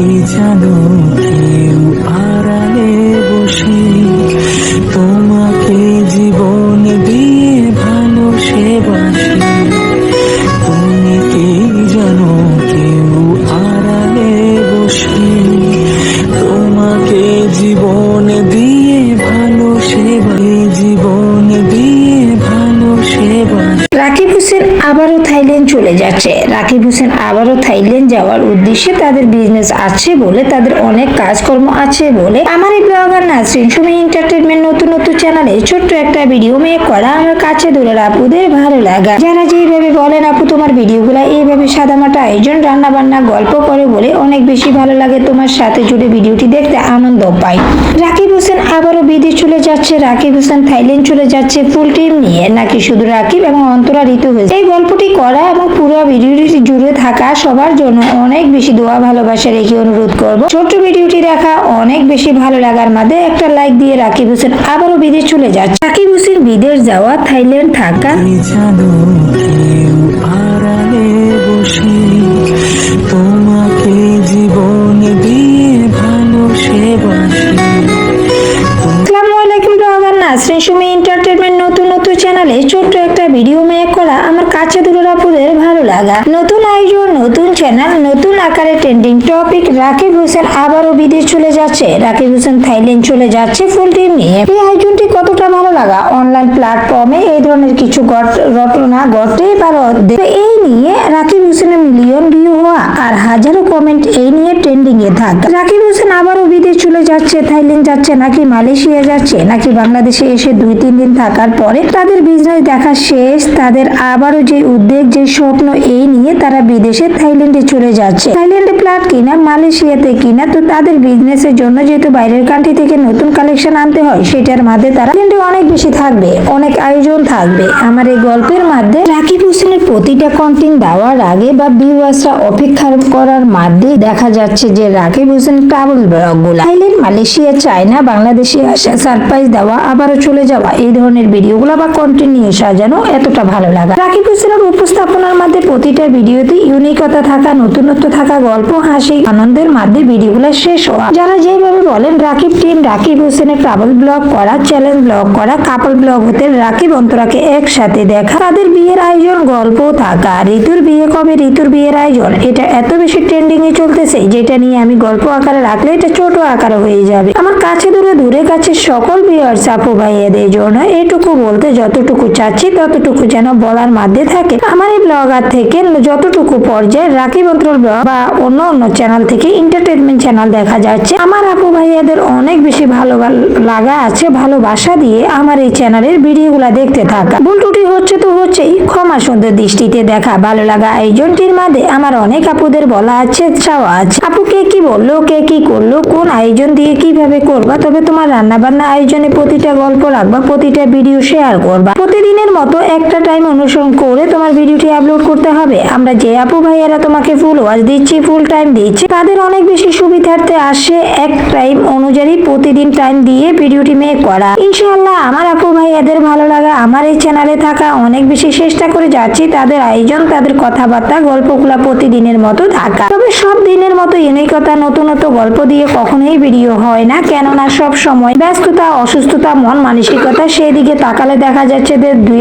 কি জানো কেউ আড়ালে বসে, তোমাকে জীবন দিয়ে ভালো সে বাসে তুমি কি জানো কেউ আড়ালে বসে, তোমাকে জীবন দিয়ে ভালো সে জীবন দিয়ে ভালো সে রাকিব হোসেন আবারও থাইল্যান্ড চলে যাচ্ছে। রাকিব হোসেন আবারও থাইল্যান্ড যাওয়ার উদ্দেশ্যে তাদের বিজনেস আছে বলে, তাদের অনেক কাজকর্ম আছে বলে আমার এই ব্লগার নাসরিন সুমি এন্টারটেনমেন্ট নতুন নতুন চ্যানেলে ছোট্ট একটা ভিডিও মেক করা আমার কাছে দূরের আপুদের ভালো লাগা। যারা যেভাবে বলেন, আপু, তোমার ভিডিওগুলো এইভাবে সাদামাটা আয়োজন রান্না বান্না গল্প করে বলে অনেক বেশি ভালো লাগে, তোমার সাথে জুড়ে ভিডিওটি দেখতে আনন্দ পাই। রাকিব হোসেন আবারও বিদেশ চলে যাচ্ছে, রাকিব হোসেন থাইল্যান্ড চলে যাচ্ছে ফুল টিম নিয়ে। নাকি শুধু রাকিব এবং অন্তরা ঋতু হয়েছে? এই গল্পটি করা এবং পুরো ভিডিওটি জুড়ে থাকা সবার জন্য অনেক বেশি দোয়া, ভালোবাসা রেখে অনুরোধ করব। ছোট্ট ভিডিওটি দেখা অনেক বেশি ভালো লাগার মাঝে একটা লাইক দিয়ে রাকিব হোসেন আবারও বিদেশ চলে যাচ্ছে। রাকিব হোসেন বিদেশ যাওয়া, থাইল্যান্ড থাকা। বসে লাগা। নতুন আয়োজন নতুন চ্যানেল নতুন আকারে ট্রেন্ডিং টপিক রাকিব হোসেন আবারও বিদেশ চলে যাচ্ছে। রাকিব হোসেন থাইল্যান্ড চলে যাচ্ছে ফুল টিম নিয়ে। এই আয়োজনটি কতটা ভালো লাগা? অনলাইন প্ল্যাটফর্মে এই ধরনের কিছু ঘটনা ঘটে বা ঘটে। তো এই নিয়ে রাকিব হোসেনের মিলিয়ন ভিউ হওয়া আর হাজারো কমেন্ট এই নিয়ে ট্রেন্ডিং এ থাকা। রাকিব হোসেন আবারও বিদেশ চলে যাচ্ছে, থাইল্যান্ড যাচ্ছে, নাকি মালয়েশিয়া যাচ্ছে, নাকি বাংলাদেশে এসে দুই, তিন দিন থাকার পরে তাদের বিজনেস দেখা শেষ, তাদের আবারও যে উদ্বেগ, যে স্বপ্ন এই নিয়ে তারা বিদেশে থাইল্যান্ডে চলে যাচ্ছে। থাইল্যান্ডে প্লাট কিনা, মালয়েশিয়াতে কিনা, তো তাদের বিজনেসের জন্য যেহেতু বাইরের কান্ট্রি থেকে নতুন কালেকশন আনতে হয়, সেটার মাঝে তারা কিন্তু অনেক বেশি থাকবে, অনেক আয়োজন থাকবে। আমার এই গল্পের মধ্যে রাকিব হোসেনের প্রতিটা কন্টেন্ট দেওয়ার আগে বা ভিউয়ার্সরা অপেক্ষা করার মাধ্যমে দেখা যাচ্ছে যে রাকিব হোসেন ট্রাভেল ব্লগগুলা, থাইল্যান্ড, মালয়েশিয়া, চায়না, বাংলাদেশে আসা সারপ্রাইজ দেওয়া, আবারও চলে যাওয়া, এই ধরনের ভিডিওগুলো বা কন্টেন্ট নিয়ে সাজানো এতটা ভালো লাগা। রাকিব হোসেনের উপস্থাপনার মধ্যে প্রতিটা ভিডিওতে ইউনিকতা থাকা, নতুনত্ব থাকা গল্প, হাসি, আনন্দের মধ্যে ভিডিওগুলো শেষ হওয়া। যারা যেভাবে বলেন, রাকিব টিম রাকিব হোসেনের ট্রাভেল ব্লগ করা চ্যালেঞ্জ ব্লগ করা কাপল ব্লগ হতে রাকিব অন্তরাকে একসাথে দেখা, তাদের বিয়ের আয়োজন, গল্প থাকা, ঋতুর বিয়ে কবে, ঋতুর বিয়ের আয়োজন, এটা এত বেশি ট্রেন্ডিং এ চলতেছে, যেটা নিয়ে আমি গল্প আকারে রাখলে এটা ছোট আকারে হয়ে যাবে। আমার কাছে দূরে দূরে কাছে সকল বিয়ার্স আপু ভাইয়াদের জন্য এটুকু বলতে যতটুকু চাচ্ছি, ততটুকু যেন বলার মধ্যে থাকে। আমার এই ব্লগার থেকে যতটুকু পর্যায়ে রাকিব অন্তর ব্লগ বা অন্য অন্য চ্যানেল থেকে এন্টারটেনমেন্ট চ্যানেল দেখা যাচ্ছে। আমার আপু ভাইয়াদের অনেক বেশি ভালো লাগা আছে, ভালোবাসা দিয়ে আমার এই চ্যানেলের ভিডিওগুলো দেখতে থাকা। ভুল ত্রুটি হচ্ছে তো হচ্ছেই, ক্ষমা সুন্দর দৃষ্টিতে দেখা, ভালো লাগা আয়োজনটির মাঝে আমার অনেক আপুদের বলা আছে, চাওয়া আছে। আপু কে কি বলল, কে কি করল, কোন আয়োজন দিয়ে কীভাবে করবা, তবে তোমার রান্না বান্না আয়োজনে প্রতিটা গল্প রাখবা, প্রতিটা ভিডিও শেয়ার করবা। প্রতিদিনের মতো একটা টাইম অনুসরণ করে তোমার ভিডিওটি আপলোড করতে হবে। আমরা যে আপু ভাইয়ারা তোমাকে ফুল ওয়াচ দিচ্ছি ফুল টাইম দিচ্ছি। তাদের অনেক বেশি সুবিধার্থে আসে এক টাইম অনুযায়ী প্রতিদিন টাইম দিয়ে ভিডিওটি মেক করা। ইনশাআল্লাহ আমার আপু ভাই এদের ভালো লাগা, আমার এই চ্যানেলে থাকা অনেক বেশি চেষ্টা করে যাচ্ছি, তাদের আয়োজন, তাদের কথাবার্তা, গল্পগুলা প্রতিদিনের মতো থাকা। তবে সব দিনের মতো ইউনিকতা নতুনত্ব গল্প দিয়ে কখনোই ভিডিও হয় না, কেননা সব সময় ব্যস্ততা, অসুস্থতা, মন মানসিকতা সেই দিকে তাকালে দেখা যাচ্ছে যে দুই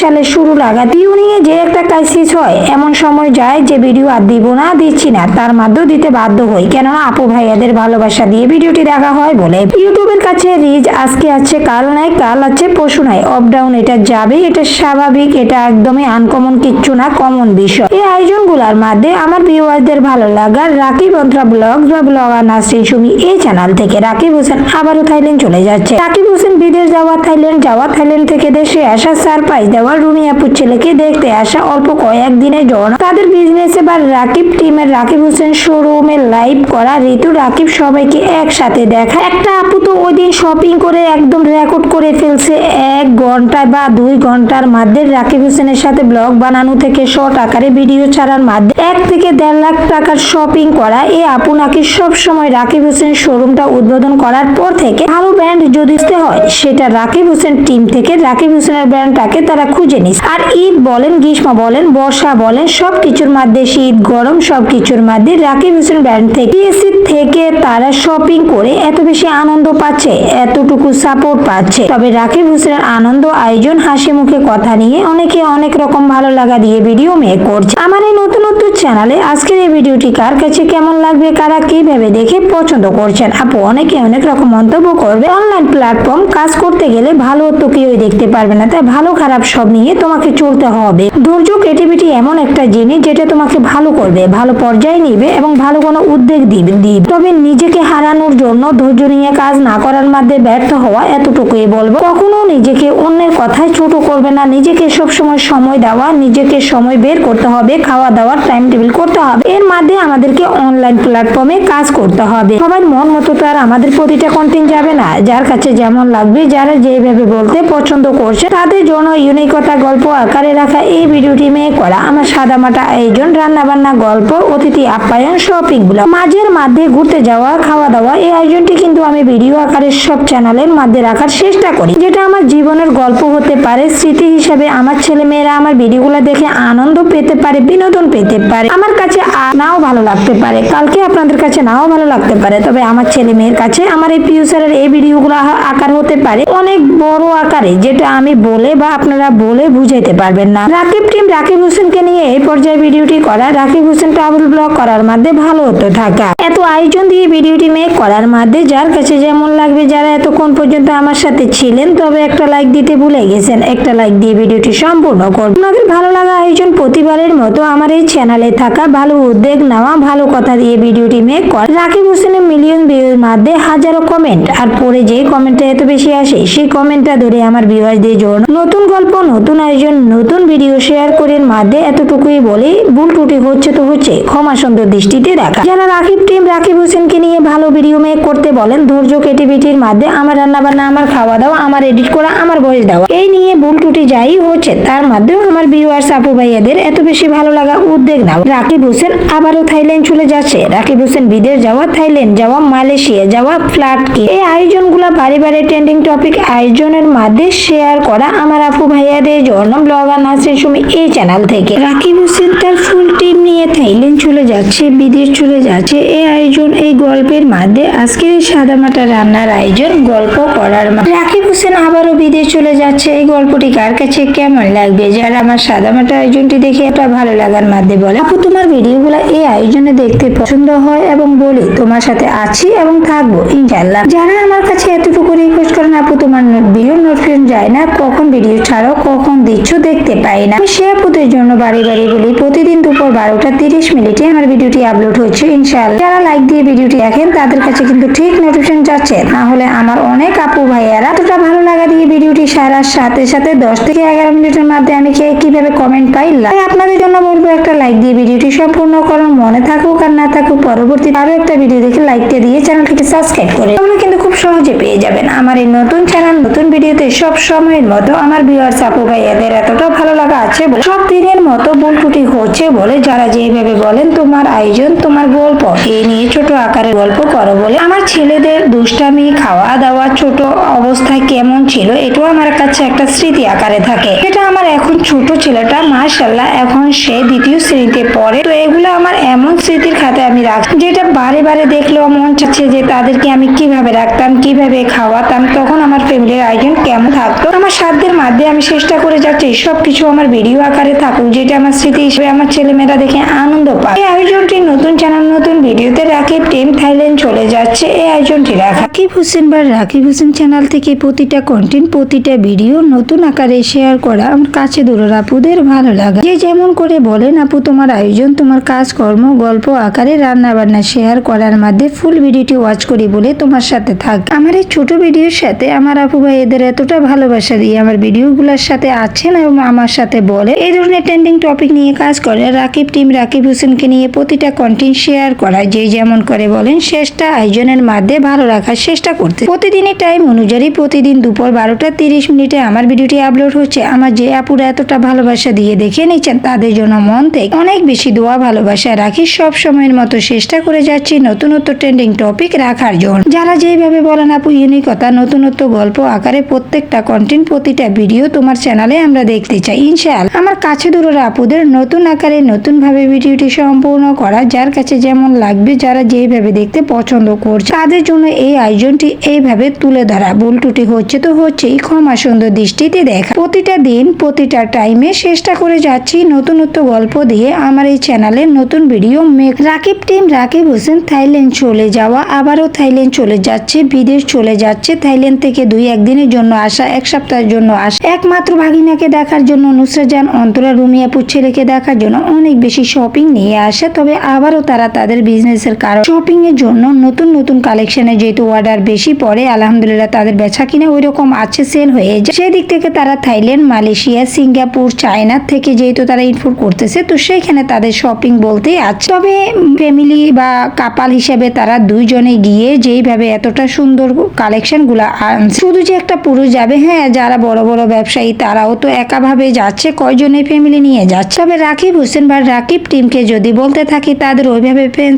সালে শুরু লাগা ইউনিয়ে যে একটা ক্রাইসিস হয়, এমন সময় যায় যে ভিডিও আর দিব না। দিচ্ছি না, তার মাধ্যমেও দিতে বাধ্য হই। কেননা আপু ভাইয়াদের ভালোবাসা দিয়ে ভিডিওটি দেখা হয় বলে। ইউটিউবের কাছে রিচ আজকে আছে, কাল নাই, কাল আছে পশু নাই। অফ ডাউন এটা যাবে, এটা স্বাভাবিক, এটা একদমই আনকমন কিচ্ছু না কমন বিষয়। এই আয়োজনগুলোর মধ্যে আমার ভিউয়ারদের ভালো লাগা রাকিব অন্ত্রা ব্লগ বা ব্লগার নাসরিন সুমি এই চ্যানেল থেকে। রাকিব হোসেন আবারও থাইল্যান্ড চলে যাচ্ছে। রাকিব হোসেন বিদেশ যাওয়া থাইল্যান্ড যাওয়া থাইল্যান্ড থেকে দেশে আসা সারপ্রাইজ দেওয়া রুমিয়াপুর ছেলেকে দেখতে আসা অল্প কয়েক দিনের জন্য। তাদের বিজনেসে বা রাকিব টিমের রাকিব হোসেন শোরুমে লাইভ করা, ঋতু, রাকিব সবাইকে একসাথে দেখা। একটা আপু তো ওই দিন শপিং করে একদম রেকর্ড করে ফেলছে এক ঘন্টায় বা দুই ঘণ্টার মধ্যে। রাকিব হোসেনের সাথে ব্লগ বানানো থেকে শর্ট আকারে ভিডিও ছাড়ার মাধ্যমে এক থেকে দেড় লাখ টাকার শপিং করা। এই আপু নাকি সব সময় রাকিব হোসেন শোরুমটা উদ্বোধন করার পর থেকে ভালো ব্র্যান্ড যদি হয়। সেটা রাকিব হোসেন টিম থেকে রাকিব হোসেনের ব্র্যান্ডটাকে তারা খুঁজে নিস আর ঈদ বলেন, গ্রীষ্ম বলেন, বর্ষা বলেন সব কিছুর মধ্যে শীত, গরম সব কিছুর মধ্যে রাকিব হোসেন ব্র্যান্ড থেকে TSC থেকে তারা শপিং করে এত বেশি আনন্দ পাচ্ছে, এতটুকু সাপোর্ট পাচ্ছে। তবে রাকিব হোসেনের আনন্দ, আয়োজন, হাসি মুখে কথা নিয়ে অনেকে অনেক রকম ভালো লাগা দিয়ে ভিডিও মেক করছে। আমার এই নতুন নতুন চ্যানেলে আজকের এই ভিডিওটি কার কাছে কেমন লাগবে, কারা কীভাবে দেখে পছন্দ করছেন? আপু, অনেকে অনেক রকম মন্তব্য করবে। অনলাইন প্ল্যাটফর্ম কাজ করতে গেলে ভালো তো কেউই দেখতে পারবে না, তাই ভালো খারাপ সব নিয়ে তোমাকে চলতে হবে। ধৈর্য ক্রিয়েটিভিটি এমন একটা জিনিস যেটা তোমাকে ভালো করবে, ভালো পর্যায়ে নিবে এবং ভালো কোনো উদ্বেগ দিবে তবে নিজেকে হারানোর জন্য ধৈর্য নিয়ে কাজ না করার মধ্যে ব্যর্থ হওয়া এতটুকুই বলব। কখনো নিজেকে অন্যের কথায় ছোট করবে না, নিজেকে সব সময় সময় দেওয়া, নিজেকে সময় বের করতে হবে, খাওয়া দাওয়ার টাইম টেবিল করতে হবে। এর মাধ্যমে আমাদেরকে অনলাইন প্ল্যাটফর্মে কাজ করতে হবে। সবার মন মতো তো আর আমাদের প্রতিটা কন্টেন্ট যাবে না। যার কাছে যেমন লাগবে, যারা যেভাবে বলতে পছন্দ করছে, তাদের জন্য ইউনিকতা গল্প আকারে রাখা এই ভিডিওটি মেয়ে করা, আমার সাদামাটা আয়োজন রান্না বান্না গল্প, অতিথি, আপ্যায়ন, শপিংগুলো মাঝের মধ্যে ঘুরতে যাওয়া খাওয়া দাওয়া এই আয়োজনটি কিন্তু আমি ভিডিও আকারে সব চ্যানেলের মধ্যে রাখার চেষ্টা করি। যেটা আমার জীবনের গল্প হতে পারে, স্মৃতি হিসাবে আমার ছেলে মেয়েরা আমার ভিডিওগুলো দেখে আনন্দ পেতে পারে, বিনোদন পেতে পারে। আমার কাছে নাও ভালো লাগতে পারে। কালকে আপনাদের কাছে নাও ভালো লাগতে পারে, তবে আমার ছেলে মেয়ের কাছে আমার এই ফিউচারের এই ভিডিওগুলো আকার হতে পারে অনেক বড় আকারে, যেটা আমি বলে বা আপনারা বলে বুঝাইতে পারবেন না। রাকিব টিম রাকিব হোসেনকে নিয়ে এই পর্যায়ে ভিডিওটি করা, রাকিব হোসেন ট্রাভেল ব্লগ করার মধ্যে ভালো হতে থাকা। এত আয়োজন দিয়ে ভিডিওটি মেক করার মধ্যে যার কাছে যেমন লাগবে, যারা এতক্ষণ পর্যন্ত আমার সাথে ছিলেন, তবে একটা লাইক দিতে ভুলে গেছেন। একটা লাইক দিয়ে ভিডিওটি সম্পূর্ণ করুন। আপনাদের ভালো লাগা আয়োজন প্রতিবারের মতো আমার এই চ্যানেলে থাকা, ভালো উদ্যোগ নেওয়া, ভালো কথা দিয়ে ভিডিওটি মেক কর। রাকিব হোসেনের মিলিয়ন ভিউর মধ্যে হাজারো কমেন্ট আর পরে যে কমেন্টটা এত বেশি আসে, সেই কমেন্টটা ধরে আমার ভিউয়ারদের জন্য নতুন গল্প, নতুন আয়োজন, নতুন ভিডিও শেয়ার করে মাধ্যমে এতটুকুই বলি, ভুল ত্রুটি হচ্ছে তো হচ্ছে, ক্ষমা সুন্দর দৃষ্টিতে দেখা। যারা রাকিব টিম রাকিব হোসেনকে নিয়ে ভালো ভিডিও মেক করতে বলেন, ধৈর্য ক্রিয়েটিভিটির মাধ্যমে আমার রান্না বান্না আমার খাওয়া দাওয়া আমার এডিট করা, আমার ভয়েস দেওয়া। এই নিয়ে ভুল ত্রুটি যাই হচ্ছে, তার মাধ্যমে আমার ভিউয়ার্স আপু ভাইয়াদের এত বেশি ভালো লাগা উদ্বেগ নাও। রাকিব হোসেন আবারও থাইল্যান্ড চলে যাচ্ছে। রাকিব হোসেন বিদেশ যাওয়া, থাইল্যান্ড যাওয়া, মালয়েশিয়া যাওয়া ফ্ল্যাট কি। এই আয়োজনগুলো বারে বারে ট্রেন্ডিং টপিক আয়োজনের মাধ্যমে শেয়ার করা আমার আপু ভাইয়াদের জন্য। ব্লগার নাসরিন সুমি, এই চ্যানেল থেকে। রাকিব হোসেন তার ফুল টিম নিয়ে থাইল্যান্ড চলে যাচ্ছে, বিদেশ চলে যাচ্ছে। এই আয়োজন, এই গল্পের মাধ্যমে আজকের এই সাদামাটা রান্নার আয়োজন, গল্প করার রাকিব হোসেন আবারও বিদেশ চলে যাচ্ছে। এই গল্পটি কার কাছে, কেমন লাগবে? যারা আমার সাদামাটা আয়োজনটি দেখে এটা ভালো লাগার মাধ্যমে বলে, আপু, তোমার ভিডিওগুলো এই আয়োজনে দেখতে পছন্দ হয় এবং বলি, তোমার সাথে আছি এবং থাকব ইনশাল্লাহ যারা আমার কাছে এতটুকু রিকোয়েস্ট করেন আপু, তোমার ভিডিও নোটিফিকেশন যায় না, কখন ভিডিও ছাড়ো, কখন দিচ্ছ, দেখতে পাই না। সে আপুদের জন্য বাড়ি বাড়ি বলি। প্রতিদিন দুপুর বারোটা তিরিশ মিনিটে আমার ভিডিওটি আপলোড হচ্ছে ইনশাল্লাহ যারা লাইক দিয়ে ভিডিওটি দেখেন, তাদের কাছে কিন্তু ঠিক নোটিফিকেশন যাচ্ছে। না হলে আমার অনেক আপু ভাইয়ারা এতটা ভালো লাগা দিয়ে ভিডিওটি সারার সাথে সাথে দশ থেকে এগারো মিনিটের মধ্যে আমি কীভাবে কমেন্ট পাই আপনাদের জন্য বলব একটা লাইক দিয়ে ভিডিওটি সম্পূর্ণ করুন। মনে থাকুক আর না থাকুক পরবর্তী আরও একটা ভিডিও দেখে লাইকটা দিয়ে চ্যানেলটিকে সাবস্ক্রাইব করে। তাহলে কিন্তু খুব সহজে পেয়ে যাবেন। আমার এই নতুন চ্যানেল নতুন ভিডিওতে সব সময়ের মতো আমার ভিউয়ার্স আপু ভাইয়াদের এতটা ভালো লাগা আছে বলে সব দিনের মতো ভুল ত্রুটি হচ্ছে বলে যারা যেভাবে বলেন, তোমার আয়োজন, তোমার গল্প এই নিয়ে ছোট আকারের গল্প করো বলে আমার ছেলেদের দুষ্টামি খাওয়া দাওয়া ছোট অবস্থায় কেমন ছিল এটাও আমার কাছে একটা স্মৃতি আকারে থাকে। এটা আমার এখন ছোট ছেলেটা মাশাল্লাহ এখন সে দ্বিতীয় শ্রেণীতে পড়ে। তো এগুলো আমার এমন স্মৃতির খাতে আমি রাখি যেটা বারে বারে দেখলেও মন চাচ্ছে যে তাদেরকে আমি কীভাবে রাখতাম। কীভাবে খাওয়াতাম তখন আমার ফ্যামিলির আয়োজন কেমন থাকতো। আমার সাধ্যের মাধ্যমে আমি চেষ্টা করে যাচ্ছি সব কিছু আমার ভিডিও আকারে থাকুক, যেটা আমার স্মৃতি হিসেবে আমার ছেলেমেয়েরা দেখে আনন্দ পায়। এই আয়োজনটি নতুন চ্যানেল নতুন ভিডিওতে রাখে টিম থাইল্যান্ড চলে যাচ্ছে এই আয়োজনটি রাকিব হোসেন বা রাকিব হোসেন চ্যানেল থেকে প্রতিটা কন্টেন্ট প্রতিটা ভিডিও নতুন আকারে শেয়ার করা আমার কাছে দূরের আপুদের ভালো লাগা। যে যেমন করে বলেন, আপু, তোমার আয়োজন, তোমার কাজকর্ম গল্প আকারে রান্না বান্না শেয়ার করার মধ্যে ফুল ভিডিওটি ওয়াচ করি বলে তোমার সাথে থাক। আমার এই ছোট ভিডিওর সাথে আমার আপু ভাই এদের এতটা ভালোবাসা দিয়ে আমার ভিডিওগুলোর সাথে আছেন এবং আমার সাথে বলে। এই ধরনের ট্রেন্ডিং টপিক নিয়ে কাজ করে রাকিব টিম রাকিব হোসেনকে নিয়ে প্রতিটা কন্টেন্ট শেয়ার করা যে যেমন করে বলেন, শেষটা আয়োজনের মাধ্যমে ভালো রাখার চেষ্টা করতে। প্রতিদিনই টাইম অনুযায়ী প্রতিদিন দুপুর বারোটা তিরিশ মিনিটে আমার ভিডিওটি আপলোড হচ্ছে। আমার যে আপুরা এতটা ভালোবাসা দিয়ে দেখে নিচ্ছেন, তাদের জন্য মন থেকে অনেক বেশি দোয়া, ভালোবাসা রাখি। সব সময়ের মতো চেষ্টা করে যাচ্ছি নতুনত্ব ট্রেন্ডিং টপিক রাখার জন্য। যারা যেভাবে বলেন আপু ইউনিকতা নতুনত্ব গল্প আকারে প্রত্যেকটা কন্টেন্ট প্রতিটা ভিডিও তোমার চ্যানেলে আমরা দেখতে চাই। ইনশাল আমার কাছে দূরের আপুদের নতুন আকারে নতুন ভাবে ভিডিওটি সম্পূর্ণ করা। যার কাছে যেমন লাগবে, যারা যেভাবে দেখতে পছন্দ করছে। তাদের জন্য এই আয়োজনটি এইভাবে তুলে ধরা। ভুল ত্রুটি হচ্ছে তো হচ্ছেই। ক্ষমা সুন্দর দৃষ্টিতে দেখা প্রতিটা দিন, প্রতিটা টাইমে চেষ্টা করে যাচ্ছি নতুনত্ব গল্প দিয়ে আমার এই চ্যানেলের নতুন video make Rakib team Rakib Hossain Thailand চলে যাওয়া। আবারও থাইল্যান্ড চলে যাচ্ছে, বিদেশ চলে যাচ্ছে। থাইল্যান্ড থেকে দুই একদিনের জন্য আসা, এক সপ্তাহের জন্য আসা। একমাত্র ভাগিনাকে দেখার জন্য নুসরা জান, অন্তরা রুমিয়াপুর ছেলেকে দেখার জন্য অনেক বেশি শপিং নিয়ে আসে। তবে আবারও তারা তাদের বিজনেসের কারণ শপিং এর জন্য নতুন নতুন কালেকশনে যেহেতু অর্ডার বেশি পড়ে, আলহামদুলিল্লাহ তাদের বেচা কিনা ওই রকম আছে সেল হয়ে যায়। সেদিক থেকে তারা থাইল্যান্ড, মালয়েশিয়া, সিঙ্গাপুর চায়নার থেকে যেহেতু তারা ইনপুট করতেছে, তো সেইখানে তাদের শপিং বলতেই আছে। তবে ফ্যামিলি বা কাপাল হিসেবে তারা দুইজনে গিয়ে যেইভাবে এতটা সুন্দর কালেকশনগুলা আনছে, শুধু যে একটা পুরুষ যাবে হ্যাঁ যারা বড় বড় ব্যবসায়ী, তারাও তো একাভাবে যাচ্ছে, কয়জনে ফ্যামিলি নিয়ে যাচ্ছে। তবে রাকিব হোসেন বা রাকিব টিমকে যদি বলতে থাকি, তাদের ওইভাবে ফ্রেন্ড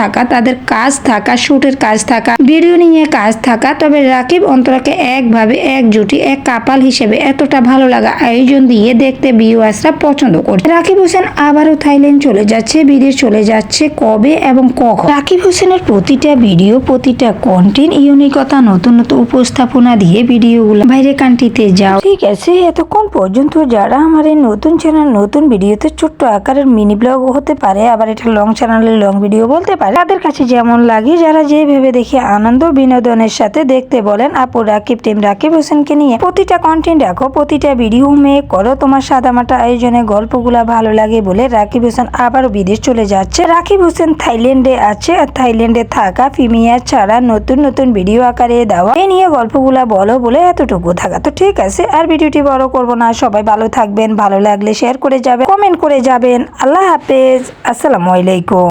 থাকা, তাদের কাজ থাকা শুটের কাজ থাকা, ভিডিও নিয়ে কাজ থাকা, তবে রাকিব অন্তরাকে একভাবে একজুটি, এক কাপাল হিসেবে এতটা ভালো লাগা আয়োজন দিয়ে দেখতে ভিউয়ার্সরা পছন্দ করছে। রাকিব হোসেন আবারও থাইল্যান্ড চলে যাচ্ছে, বিদেশ চলে যাচ্ছে, কবে এবং কখন? রাকিব হোসেনের প্রতিটা ভিডিও, প্রতিটা কন্টেন্ট ইউনিকতা, নতুন নতুন উপস্থাপনা দিয়ে ভিডিওগুলো বাইরে কান্ট্রিতে যাও। ঠিক আছে, এতক্ষণ পর্যন্ত যারা আমার এই নতুন চ্যানেল নতুন ভিডিওতে ছোট্ট আকারের মিনি ব্লগ হতে পারে, আবার এটা লং চ্যানেলের লং ভিডিও বলতে পারে, তাদের কাছে যেমন লাগে যারা যে ভেবে দেখে আনন্দ বিনোদনের সাথে দেখতে বলেন আপু রাকিব, টিম রাকিব হোসেনকে নিয়ে প্রতিটা কন্টেন্ট রাখো প্রতিটা ভিডিও মেক করো, তোমার সাদামাটা আয়োজনে গল্পগুলা ভালো লাগে বলে রাকিব হোসেন আবারও বিদেশ চলে যাচ্ছে। রাকিব হোসেন থাইল্যান্ডে আছে, আর থাইল্যান্ডে থাকা ফিমিয়ার ছাড়া নতুন নতুন ভিডিও আকারে দেওয়া এই নিয়ে গল্পগুলা বলো বলে এতটুকু থাকা। তো ঠিক আছে, আর ভিডিওটি বড় করব না, সবাই ভালো থাকবেন, ভালো লাগলে শেয়ার করে যাবেন কমেন্ট করে যাবেন। আল্লাহ হাফেজ, আসসালামু আলাইকুম।